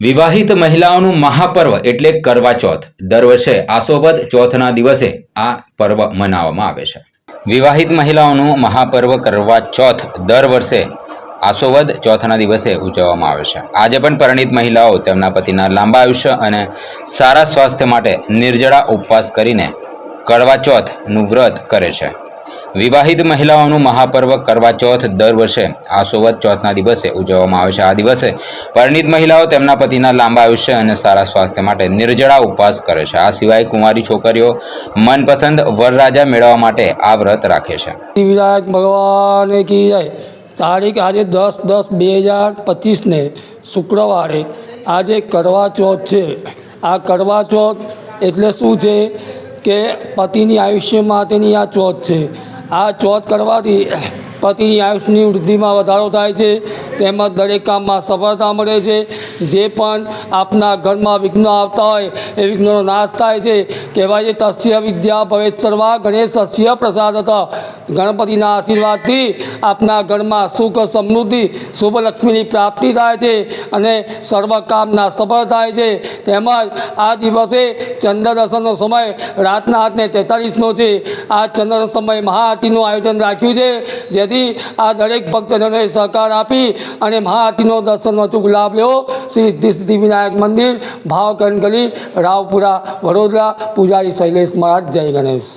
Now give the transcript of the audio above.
વિવાહિત મહિલાઓનું મહાપર્વ એટલે કરવા ચોથ. દર વર્ષે આસોબદ ચોથના દિવસે આ પર્વ મનાવવામાં આવે છે. વિવાહિત મહિલાઓનું મહાપર્વ કરવા ચોથ દર વર્ષે આસોવદ ચોથના દિવસે ઉજવવામાં આવે છે. આજે પણ પરિણીત મહિલાઓ તેમના પતિના લાંબા આયુષ્ય અને સારા સ્વાસ્થ્ય માટે નિર્જળા ઉપવાસ કરીને કડવા ચોથનું વ્રત કરે છે. વિવાહિત મહિલાઓનું મહાપર્વ કરવા ચોથ દર વર્ષે આસોવત ચોથના દિવસે ઉજવવામાં આવે છે. આ દિવસે પરિણીત મહિલાઓ તેમના પતિના લાંબા આયુષ્ય અને સારા સ્વાસ્થ્ય માટે નિર્જળા ઉપવાસ કરે છે. આ સિવાય કુંવારી છોકરીઓ મનપસંદ વરરાજા મેળવવા માટે આ વ્રત રાખે છે. ભગવાન કી જય તારીખ આજે દસ દસ બે હજાર પચીસને શુક્રવારે આજે કરવા ચોથ છે. આ કરવા ચોથ એટલે શું છે? કે પતિની આયુષ્ય માટેની આ ચોથ છે. આ ચોથ કરવાથી પતિની આયુષ્યની વૃદ્ધિમાં વધારો થાય છે. તેમજ દરેક કામમાં સફળતા મળે છે. જે પણ આપના ઘરમાં વિઘ્નો આવતા હોય, એ વિઘ્નોનો નાશ થાય છે. કહેવાય છે, તસ્ય વિદ્યા ભવેત સર્વા ગણેશ્ય પ્રસાદ હતા ગણપતિના આશીર્વાદથી આપના ઘરમાં સુખ, સમૃદ્ધિ શુભ લક્ષ્મીની પ્રાપ્તિ થાય છે અને સર્વ કામના સફળ થાય છે. તેમજ આ દિવસે ચંદ્ર દર્શનનો સમય રાતના આઠને તેતાલીસનો છે. આ ચંદ્ર સમય મહાઆરતીનું આયોજન રાખ્યું છે. જેથી આ દરેક ભક્તજનોએ સહકાર આપી અને મહાઆરતીનો દર્શનનો અચૂક લાભ લેવો. શ્રી સિદ્ધિ વિનાયક મંદિર ભાવકરણ ગલી રાવપુરા, વડોદરા, પૂજારી શૈલેષ મહારાજ, જય ગણેશ.